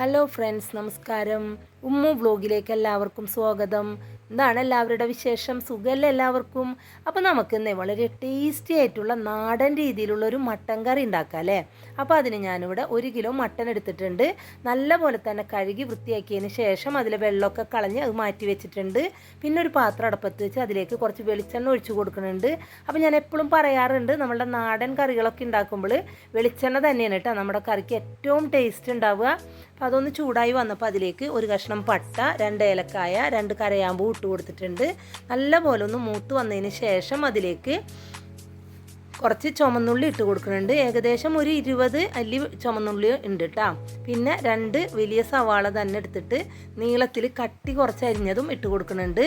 Hello friends നമസ്കാരം. ഉമ്മു വ്ലോഗിലേക്ക് എല്ലാവർക്കും സ്വാഗതം. എന്താണ് എല്ലാവരുടെ വിശേഷം? സുഖമല്ല എല്ലാവർക്കും? അപ്പോൾ നമുക്കിന്ന് വളരെ ടേസ്റ്റി ആയിട്ടുള്ള നാടൻ രീതിയിലുള്ള ഒരു മട്ടൻ കറി ഉണ്ടാക്കാം അല്ലേ? അപ്പോൾ അതിന് ഞാനിവിടെ ഒരു കിലോ മട്ടൻ എടുത്തിട്ടുണ്ട്. നല്ല പോലെ തന്നെ കഴുകി വൃത്തിയാക്കിയതിന് ശേഷം അതിൽ വെള്ളമൊക്കെ കളഞ്ഞ് അത് മാറ്റി വെച്ചിട്ടുണ്ട്. പിന്നെ ഒരു പാത്രം അടപ്പത്ത് വെച്ച് അതിലേക്ക് കുറച്ച് വെളിച്ചെണ്ണ ഒഴിച്ചു കൊടുക്കുന്നുണ്ട്. അപ്പോൾ ഞാൻ എപ്പോഴും പറയാറുണ്ട് നമ്മുടെ നാടൻ കറികളൊക്കെ ഉണ്ടാക്കുമ്പോൾ വെളിച്ചെണ്ണ തന്നെയാണ് കേട്ടോ നമ്മുടെ കറിക്ക് ഏറ്റവും ടേസ്റ്റ് ഉണ്ടാവുക. അപ്പോൾ അതൊന്ന് ചൂടായി വന്നപ്പോൾ അതിലേക്ക് ഒരു കഷ്ണം പട്ട രണ്ട് ഏലക്കായ രണ്ട് കരയാമ്പൂ ഇട്ട് കൊടുത്തിട്ടുണ്ട്. നല്ല പോലെ ഒന്ന് മൂത്ത് വന്നതിന് ശേഷം അതിലേക്ക് കുറച്ച് ചുമന്നുള്ളി ഇട്ട് കൊടുക്കുന്നുണ്ട്. ഏകദേശം ഒരു ഇരുപത് അല്ലി ചുമന്നുള്ളി ഉണ്ട് കേട്ടോ പിന്നെ രണ്ട് വലിയ സവാള തന്നെ എടുത്തിട്ട് നീളത്തിൽ കട്ടി കുറച്ച് അരിഞ്ഞതും ഇട്ട് കൊടുക്കുന്നുണ്ട്.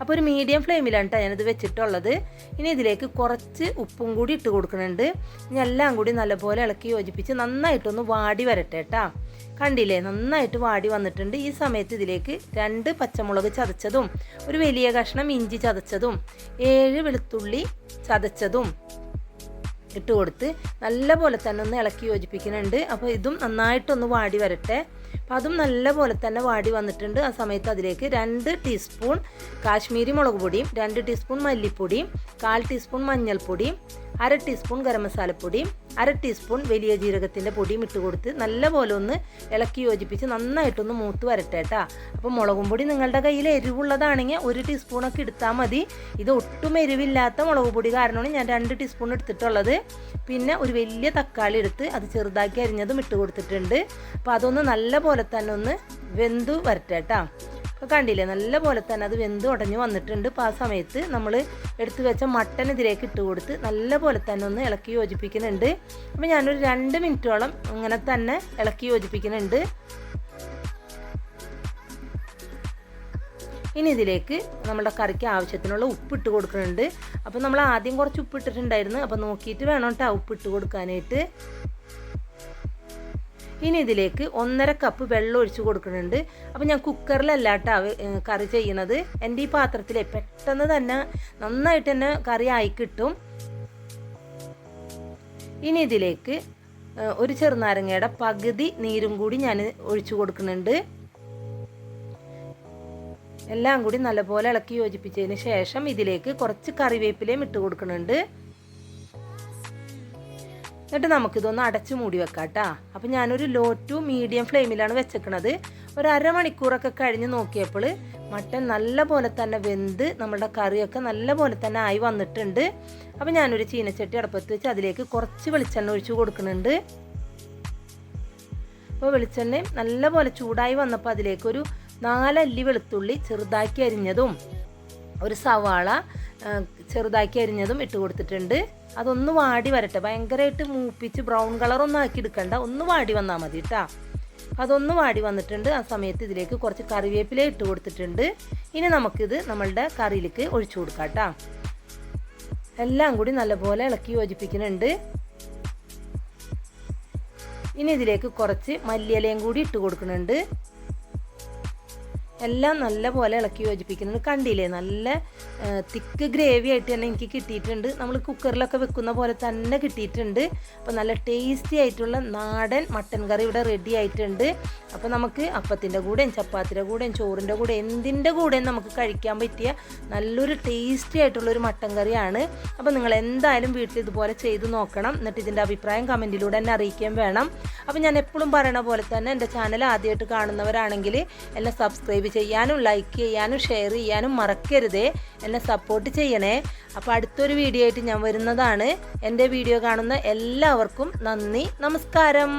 അപ്പോൾ ഒരു മീഡിയം ഫ്ലെയിമിലാണ് കേട്ടോ ഞാനിത് വെച്ചിട്ടുള്ളത്. ഇനി ഇതിലേക്ക് കുറച്ച് ഉപ്പും കൂടി ഇട്ട് കൊടുക്കുന്നുണ്ട്. ഇനി എല്ലാം കൂടി നല്ലപോലെ ഇളക്കി യോജിപ്പിച്ച് നന്നായിട്ടൊന്ന് വാടി വരട്ടെ കേട്ടോ കണ്ടില്ലേ? നന്നായിട്ട് വാടി വന്നിട്ടുണ്ട്. ഈ സമയത്ത് ഇതിലേക്ക് രണ്ട് പച്ചമുളക് ചതച്ചതും ഒരു വലിയ കഷ്ണം ഇഞ്ചി ചതച്ചതും ഏഴ് വെളുത്തുള്ളി ചതച്ചതും ഇട്ട് കൊടുത്ത് നല്ല പോലെ തന്നെ ഒന്ന് ഇളക്കി യോജിപ്പിക്കുന്നുണ്ട്. അപ്പോൾ ഇതും നന്നായിട്ടൊന്ന് വാടി വരട്ടെ. അപ്പം അതും നല്ല പോലെ തന്നെ വാടി വന്നിട്ടുണ്ട്. ആ സമയത്ത് അതിലേക്ക് രണ്ട് ടീസ്പൂൺ കാശ്മീരി മുളക് പൊടിയും രണ്ട് ടീസ്പൂൺ മല്ലിപ്പൊടിയും കാൽ ടീസ്പൂൺ മഞ്ഞൾപ്പൊടിയും അര ടീസ്പൂൺ ഗരം മസാലപ്പൊടിയും അര ടീസ്പൂൺ വലിയ ജീരകത്തിന്റെ പൊടിയും ഇട്ട് കൊടുത്ത് നല്ലപോലെ ഒന്ന് ഇളക്കി യോജിപ്പിച്ച് നന്നായിട്ടൊന്ന് മൂത്ത് വരട്ടെ കേട്ടോ അപ്പോൾ മുളകും പൊടി നിങ്ങളുടെ കയ്യിൽ എരിവുള്ളതാണെങ്കിൽ ഒരു ടീസ്പൂണൊക്കെ എടുത്താൽ മതി. ഇത് ഒട്ടും എരിവില്ലാത്ത മുളക് പൊടി കാരണമാണ് ഞാൻ രണ്ട് ടീസ്പൂൺ എടുത്തിട്ടുള്ളത്. പിന്നെ ഒരു വലിയ തക്കാളി എടുത്ത് അത് ചെറുതാക്കി അരിഞ്ഞതും ഇട്ട് കൊടുത്തിട്ടുണ്ട്. അപ്പോൾ അതൊന്ന് നല്ല പോലെ തന്നെ ഒന്ന് വെന്തു വരട്ടെ കേട്ടോ കണ്ടില്ലേ? നല്ല പോലെ തന്നെ അത് വെന്ത് ഉടഞ്ഞ് വന്നിട്ടുണ്ട്. അപ്പോൾ ആ സമയത്ത് നമ്മൾ എടുത്തു വെച്ച മട്ടൻ ഇതിലേക്ക് ഇട്ട് കൊടുത്ത് നല്ല പോലെ തന്നെ ഒന്ന് ഇളക്കി യോജിപ്പിക്കുന്നുണ്ട്. അപ്പോൾ ഞാനൊരു രണ്ട് മിനിറ്റോളം ഇങ്ങനെ തന്നെ ഇളക്കി യോജിപ്പിക്കുന്നുണ്ട്. ഇനി ഇതിലേക്ക് നമ്മുടെ കറിക്ക് ആവശ്യത്തിനുള്ള ഉപ്പിട്ട് കൊടുക്കുന്നുണ്ട്. അപ്പോൾ നമ്മൾ ആദ്യം കുറച്ച് ഉപ്പിട്ടിട്ടുണ്ടായിരുന്നു അപ്പോൾ നോക്കിയിട്ട് വേണം കേട്ടോ ഉപ്പിട്ട് കൊടുക്കാനായിട്ട്. ഇനി ഇതിലേക്ക് ഒന്നര കപ്പ് വെള്ളം ഒഴിച്ച് കൊടുക്കുന്നുണ്ട്. അപ്പോൾ ഞാൻ കുക്കറിലല്ല കേട്ടോ കറി ചെയ്യുന്നത് എന്റെ ഈ പാത്രത്തിൽ പെട്ടെന്ന് തന്നെ നന്നായിട്ട് തന്നെ കറി ആയി കിട്ടും. ഇനി ഇതിലേക്ക് ഒരു ചെറുനാരങ്ങയുടെ പകുതി നീരും കൂടി ഞാൻ ഒഴിച്ചു കൊടുക്കുന്നുണ്ട്. എല്ലാം കൂടി നല്ലപോലെ ഇളക്കി യോജിപ്പിച്ചതിന് ശേഷം ഇതിലേക്ക് കുറച്ച് കറിവേപ്പിലയും ഇട്ട് കൊടുക്കുന്നുണ്ട്. എന്നിട്ട് നമുക്കിതൊന്ന് അടച്ചു മൂടി വെക്കാം കേട്ടോ അപ്പം ഞാനൊരു ലോ ടു മീഡിയം ഫ്ലെയിമിലാണ് വെച്ചേക്കണത്. ഒരു അരമണിക്കൂറൊക്കെ കഴിഞ്ഞ് നോക്കിയപ്പോൾ മട്ടൻ നല്ല പോലെ തന്നെ വെന്ത് നമ്മുടെ കറിയൊക്കെ നല്ല പോലെ തന്നെ ആയി വന്നിട്ടുണ്ട്. അപ്പം ഞാനൊരു ചീനച്ചട്ടി അടുപ്പത്ത് വെച്ച് അതിലേക്ക് കുറച്ച് വെളിച്ചെണ്ണ ഒഴിച്ചു കൊടുക്കുന്നുണ്ട്. അപ്പോൾ വെളിച്ചെണ്ണയും നല്ല പോലെ ചൂടായി വന്നപ്പോൾ അതിലേക്കൊരു നാലല്ലി വെളുത്തുള്ളി ചെറുതാക്കി അരിഞ്ഞതും ഒരു സവാള ചെറുതാക്കി അരിഞ്ഞതും ഇട്ട് കൊടുത്തിട്ടുണ്ട്. അതൊന്ന് വാടി വരട്ടെ. ഭയങ്കരമായിട്ട് മൂപ്പിച്ച് ബ്രൗൺ കളറൊന്നും ആക്കി എടുക്കണ്ട. ഒന്ന് വാടി വന്നാൽ മതി കേട്ടോ അതൊന്ന് വാടി വന്നിട്ടുണ്ട്. ആ സമയത്ത് ഇതിലേക്ക് കുറച്ച് കറിവേപ്പില ഇട്ട് കൊടുത്തിട്ടുണ്ട്. ഇനി നമുക്കിത് നമ്മളുടെ കറിയിലേക്ക് ഒഴിച്ചു കൊടുക്കാം കേട്ടോ എല്ലാം കൂടി നല്ലപോലെ ഇളക്കി യോജിപ്പിക്കുന്നുണ്ട്. ഇനി ഇതിലേക്ക് കുറച്ച് മല്ലിയിലയും കൂടി ഇട്ട് കൊടുക്കുന്നുണ്ട്. എല്ലാം നല്ല പോലെ ഇളക്കി യോജിപ്പിക്കുന്നുണ്ട്. കണ്ടില്ലേ? നല്ല തിക്ക് ഗ്രേവി ആയിട്ട് തന്നെ എനിക്ക് കിട്ടിയിട്ടുണ്ട്. നമ്മൾ കുക്കറിലൊക്കെ വെക്കുന്ന പോലെ തന്നെ കിട്ടിയിട്ടുണ്ട്. അപ്പോൾ നല്ല ടേസ്റ്റി ആയിട്ടുള്ള നാടൻ മട്ടൻ കറി ഇവിടെ റെഡി ആയിട്ടുണ്ട്. അപ്പോൾ നമുക്ക് അപ്പത്തിന്റെ കൂടെയും ചപ്പാത്തിന്റെ കൂടെയും ചോറിന്റെ കൂടെ എന്തിന്റെ കൂടെയും നമുക്ക് കഴിക്കാൻ പറ്റിയ നല്ലൊരു ടേസ്റ്റി ആയിട്ടുള്ളൊരു മട്ടൻ കറിയാണ്. അപ്പോൾ നിങ്ങൾ എന്തായാലും വീട്ടിൽ ഇതുപോലെ ചെയ്ത് നോക്കണം. എന്നിട്ട് ഇതിന്റെ അഭിപ്രായം കമന്റിലൂടെ എന്നെ അറിയിക്കുകയും വേണം. അപ്പോൾ ഞാൻ എപ്പോഴും പറയണ പോലെ തന്നെ എന്റെ ചാനൽ ആദ്യമായിട്ട് കാണുന്നവരാണെങ്കിൽ എന്നെ ചെയ്യാനും ലൈക്ക് ചെയ്യാനും ഷെയർ ചെയ്യാനും മറക്കരുത്. എന്നെ സപ്പോർട്ട് ചെയ്യണേ. അപ്പോൾ അടുത്തൊരു വീഡിയോ ആയിട്ട് ഞാൻ വരുന്നതാണ്. എന്റെ വീഡിയോ കാണുന്ന എല്ലാവർക്കും നന്ദി നമസ്കാരം.